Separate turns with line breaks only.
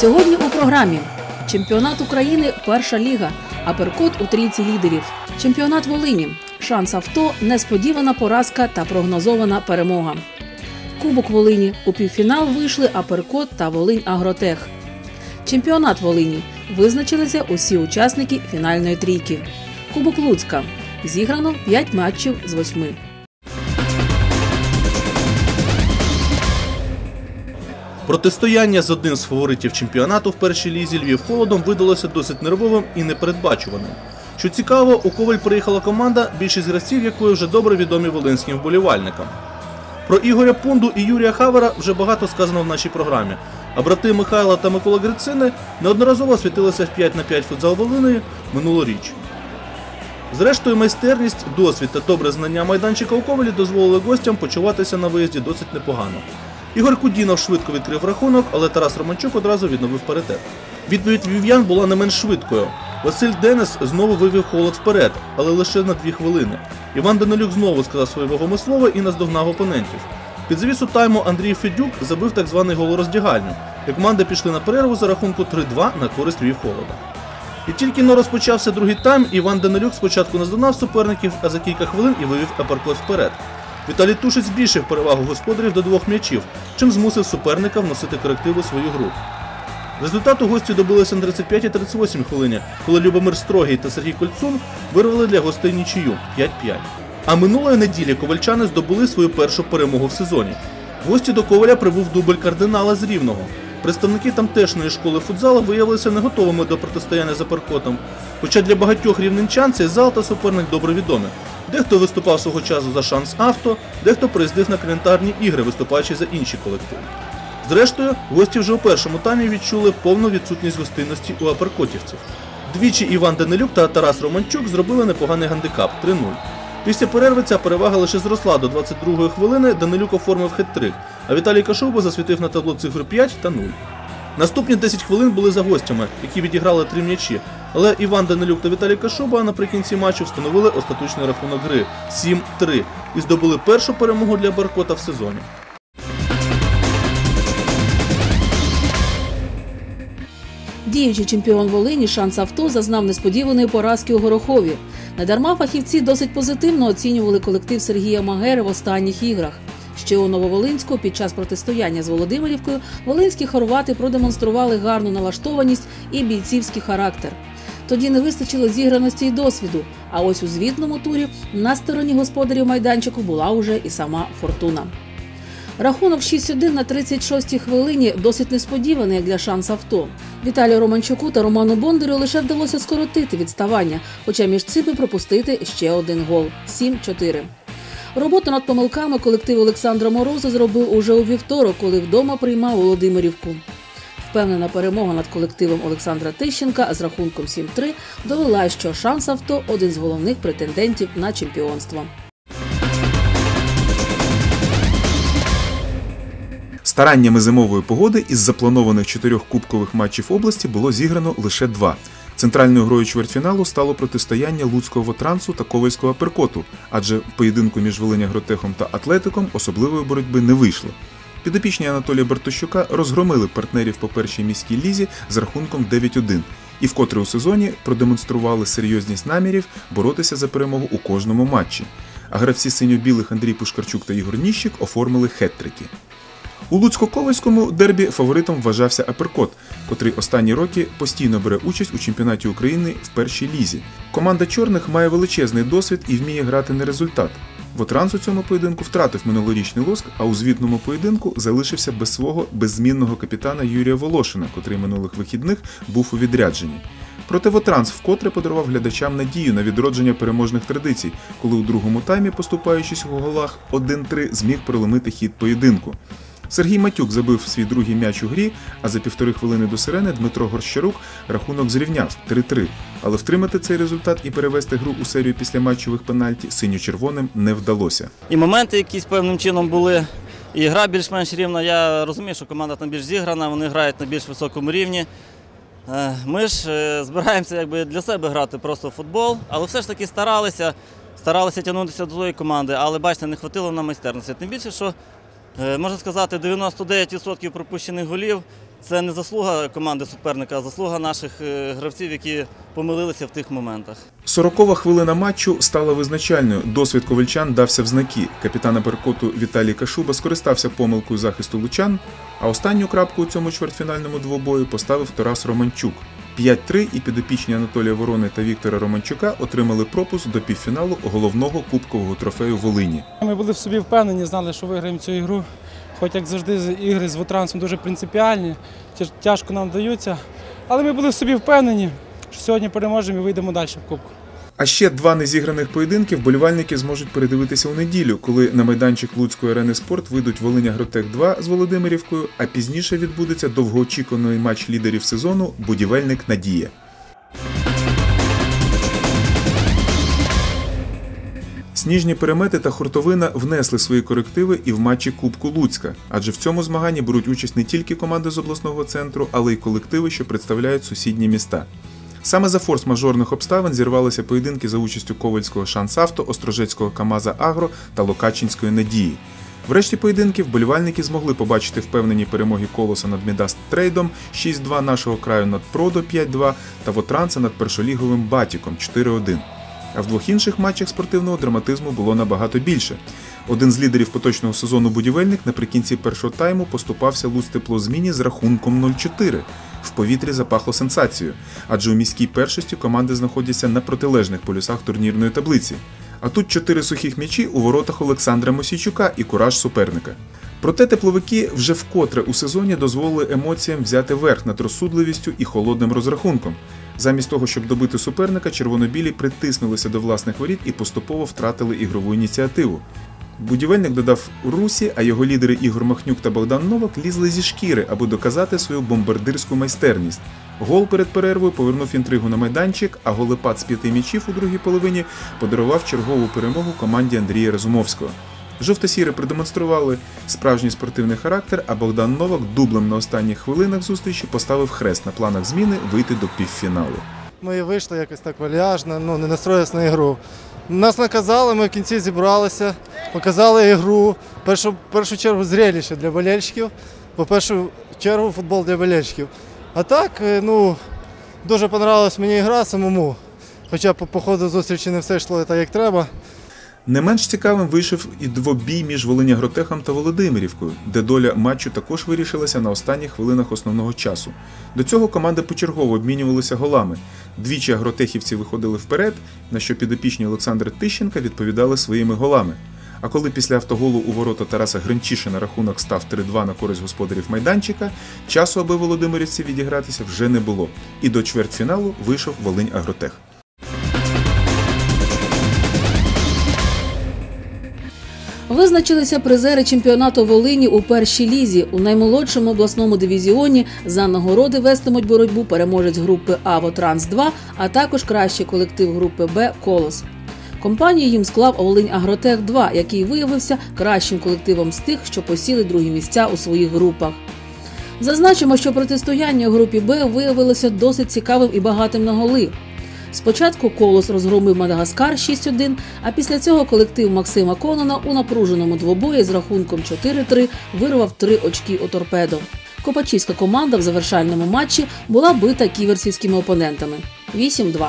Сьогодні у програмі Чемпіонат України Перша ліга. Аперкот у трійці лідерів. Чемпіонат Волині. Шанс авто, несподівана поразка та прогнозована перемога. Кубок Волині. У півфінал вийшли Аперкот та Волинь Агротех. Чемпіонат Волині. Визначилися усі учасники фінальної трійки. Кубок Луцька. Зіграно 5 матчів з 8.
Протистояння з одним з фаворитів чемпіонату в першій лізі Львів холодом видалося досить нервовим і непередбачуваним. Що цікаво, у Коваль приїхала команда, більшість гравців якої вже добре відомі волинським вболівальникам. Про Ігоря Пунду і Юрія Хавера вже багато сказано в нашій програмі. А брати Михайла та Микола Грицини неодноразово світилися в 5 на 5 футзал Волиною минулоріч. Зрештою, майстерність, досвід та добре знання майданчика у Ковалі дозволили гостям почуватися на виїзді досить непогано. Ігор Кудінов швидко відкрив рахунок, але Тарас Романчук одразу відновив паритет. Відповідь вів'ян була не менш швидкою. Василь Денис знову вивів холод вперед, але лише на дві хвилини. Іван Данилюк знову сказав своє вагоме слово і наздогнав опонентів. Під завісу тайму Андрій Федюк забив так званий гол у роздягальню, і команди пішли на перерву за рахунку 3-2 на користь Львів холода. І тільки но розпочався другий тайм, Іван Данилюк спочатку наздогнав суперників, а за кілька хвилин і вивів апаркот вперед. Віталій Тушець збільшив перевагу господарів до двох м'ячів, чим змусив суперника вносити корективи у свою гру. Результату гості добилися на 35 і 38 хвилині, коли Любомир Строгий та Сергій Кольцун вирвали для гостей нічию 5-5. А минулої неділі ковальчани здобули свою першу перемогу в сезоні. В гості до Коваля прибув дубль кардинала з Рівного. Представники тамтешньої школи футзалу виявилися не готовими до протистояння за паркотом. Хоча для багатьох рівненчан цей зал та суперник добре відомі. Дехто виступав свого часу за шанс авто, дехто приїздив на календарні ігри, виступаючи за інші колективи. Зрештою, гості вже у першому таймі відчули повну відсутність гостинності у аперкотівців. Двічі Іван Данилюк та Тарас Романчук зробили непоганий гандикап 3-0. Після перерви ця перевага лише зросла до 22-ї хвилини. Данилюк оформив хет-трик, а Віталій Кашуба засвітив на табло цифру 5 та 0. Наступні 10 хвилин були за гостями, які відіграли три м'ячі. Але Іван Данилюк та Віталій Кашуба наприкінці матчу встановили остаточний рахунок гри 7-3 і здобули першу перемогу для Баркота в сезоні.
Діючий чемпіон Волині шанс авто зазнав несподіваної поразки у Горохові. Недарма фахівці досить позитивно оцінювали колектив Сергія Магери в останніх іграх. Ще у Нововолинську під час протистояння з Володимирівкою волинські хорвати продемонстрували гарну налаштованість і бійцівський характер. Тоді не вистачило зіграності і досвіду. А ось у звітному турі на стороні господарів майданчику була уже і сама фортуна. Рахунок 6-1 на 36-й хвилині досить несподіваний для шанс авто. Віталію Романчуку та Роману Бондарю лише вдалося скоротити відставання, хоча між цими пропустити ще один гол 7-4. Роботу над помилками колектив Олександра Мороза зробив уже у вівторок, коли вдома приймав Володимирівку. Впевнена перемога над колективом Олександра Тищенка з рахунком 7-3 довела, що шанс авто один з головних претендентів на чемпіонство.
Стараннями зимової погоди із запланованих чотирьох кубкових матчів області було зіграно лише два. Центральною грою чвертьфіналу стало протистояння Луцького вотрансу та Ковальського перкоту, адже в поєдинку між Волиня Гротехом та Атлетиком особливої боротьби не вийшло. Підопічні Анатолія Бартощука розгромили партнерів по першій міській лізі з рахунком 9-1 і вкотре у сезоні продемонстрували серйозність намірів боротися за перемогу у кожному матчі. А гравці синьо-білих Андрій Пушкарчук та Ігор Ніщик оформили хет-трики. У Луцько-Ковальському дербі фаворитом вважався Аперкот, котрий останні роки постійно бере участь у чемпіонаті України в першій лізі. Команда чорних має величезний досвід і вміє грати на результат. Вотранс у цьому поєдинку втратив минулорічний лоск, а у звітному поєдинку залишився без свого беззмінного капітана Юрія Волошина, котрий минулих вихідних був у відрядженні. Проте Вотранс вкотре подарував глядачам надію на відродження переможних традицій, коли у другому таймі, поступаючись у голах 1-3, зміг проломити хід поєдинку. Сергій Матюк забив свій другий м'яч у грі, а за півтори хвилини до сирени Дмитро Горщарук рахунок зрівняв 3-3. Але втримати цей результат і перевести гру у серію після матчових пенальті синьо-червоним не вдалося.
І моменти якісь певним чином були. І гра більш-менш рівна. Я розумію, що команда там більш зіграна, вони грають на більш високому рівні. Е, Ми ж е, збираємося якби для себе грати просто в футбол, але все ж таки старалися, старалися тягнутися до тої команди, але бачите, не хватило на майстерності. Тим більше, що можна сказати, 99% пропущених голів це не заслуга команди суперника, а заслуга наших е, гравців, які помилилися в тих моментах.
Сорокова хвилина матчу стала визначальною. Досвід ковальчан дався в знаки. Капітана Беркоту Віталій Кашуба скористався помилкою захисту лучан, а останню крапку у цьому чвертьфінальному двобою поставив Тарас Романчук. 5-3 і підопічні Анатолія Ворони та Віктора Романчука отримали пропуск до півфіналу головного кубкового трофею Волині.
Ми були в собі впевнені, знали, що виграємо цю ігру. Хоч як завжди, ігри з вотранцем дуже принципіальні, тяжко нам даються. Але ми були в собі впевнені, що сьогодні переможемо і вийдемо далі в Кубку.
А ще два незіграних поєдинки вболівальники зможуть передивитися у неділю, коли на майданчик Луцької арени спорт вийдуть Волинь Агротек 2 з Володимирівкою, а пізніше відбудеться довгоочікуваний матч лідерів сезону Будівельник Надія. Сніжні перемети та хуртовина внесли свої корективи і в матчі Кубку Луцька, адже в цьому змаганні беруть участь не тільки команди з обласного центру, але й колективи, що представляють сусідні міста. Саме за форс-мажорних обставин зірвалися поєдинки за участю Ковальського Шансавто, Острожецького Камаза Агро та Локачинської Надії. Врешті поєдинків болівальники змогли побачити впевнені перемоги колоса над Мідаст Трейдом 6-2, нашого краю над Продо 5-2 та Вотранца над першоліговим Батіком 4-1. А в двох інших матчах спортивного драматизму було набагато більше. Один з лідерів поточного сезону будівельник наприкінці першого тайму поступався Луцтеплозміні з рахунком 0-4. В повітрі запахло сенсацією, адже у міській першості команди знаходяться на протилежних полюсах турнірної таблиці. А тут чотири сухих м'ячі у воротах Олександра Мосійчука і кураж суперника. Проте тепловики вже вкотре у сезоні дозволили емоціям взяти верх над розсудливістю і холодним розрахунком. Замість того, щоб добити суперника, червонобілі притиснулися до власних воріт і поступово втратили ігрову ініціативу. Будівельник додав русі, а його лідери Ігор Махнюк та Богдан Новак лізли зі шкіри, аби доказати свою бомбардирську майстерність. Гол перед перервою повернув інтригу на майданчик, а голепад з п'яти м'ячів у другій половині подарував чергову перемогу команді Андрія Разумовського. Жовто-сіри продемонстрували справжній спортивний характер, а Богдан Новак дублем на останніх хвилинах зустрічі поставив хрест на планах зміни вийти до півфіналу.
Ми вийшли якось так вальяжно, ну не настроїлися на ігру. Нас наказали, ми в кінці зібралися, показали ігру. В першу, першу чергу зрелище для болельщиків, по першу чергу футбол для болельщиків. А так, е, ну, дуже понравилась мені гра самому. Хоча по, по ходу зустрічі не все йшло так, як треба.
Не менш цікавим вийшов і двобій між Волинягротехом та Володимирівкою, де доля матчу також вирішилася на останніх хвилинах основного часу. До цього команди почергово обмінювалися голами. Двічі агротехівці виходили вперед, на що підопічні Олександр Тищенка відповідали своїми голами. А коли після автоголу у ворота Тараса Гринчишина рахунок став 3-2 на користь господарів майданчика, часу, аби володимирівці відігратися, вже не було. І до чвертьфіналу вийшов Волинь Агротех.
Визначилися призери чемпіонату Волині у першій лізі. У наймолодшому обласному дивізіоні за нагороди вестимуть боротьбу переможець групи А Вотранс 2 а також кращий колектив групи Б Колос. Компанію їм склав Волинь Агротех 2 який виявився кращим колективом з тих, що посіли другі місця у своїх групах. Зазначимо, що протистояння у групі Б виявилося досить цікавим і багатим на голи. Спочатку колос розгромив Мадагаскар 6-1, а після цього колектив Максима Конона у напруженому двобої з рахунком 4-3 вирвав три очки у торпедо. Копачівська команда в завершальному матчі була бита ківерсівськими опонентами 8-2.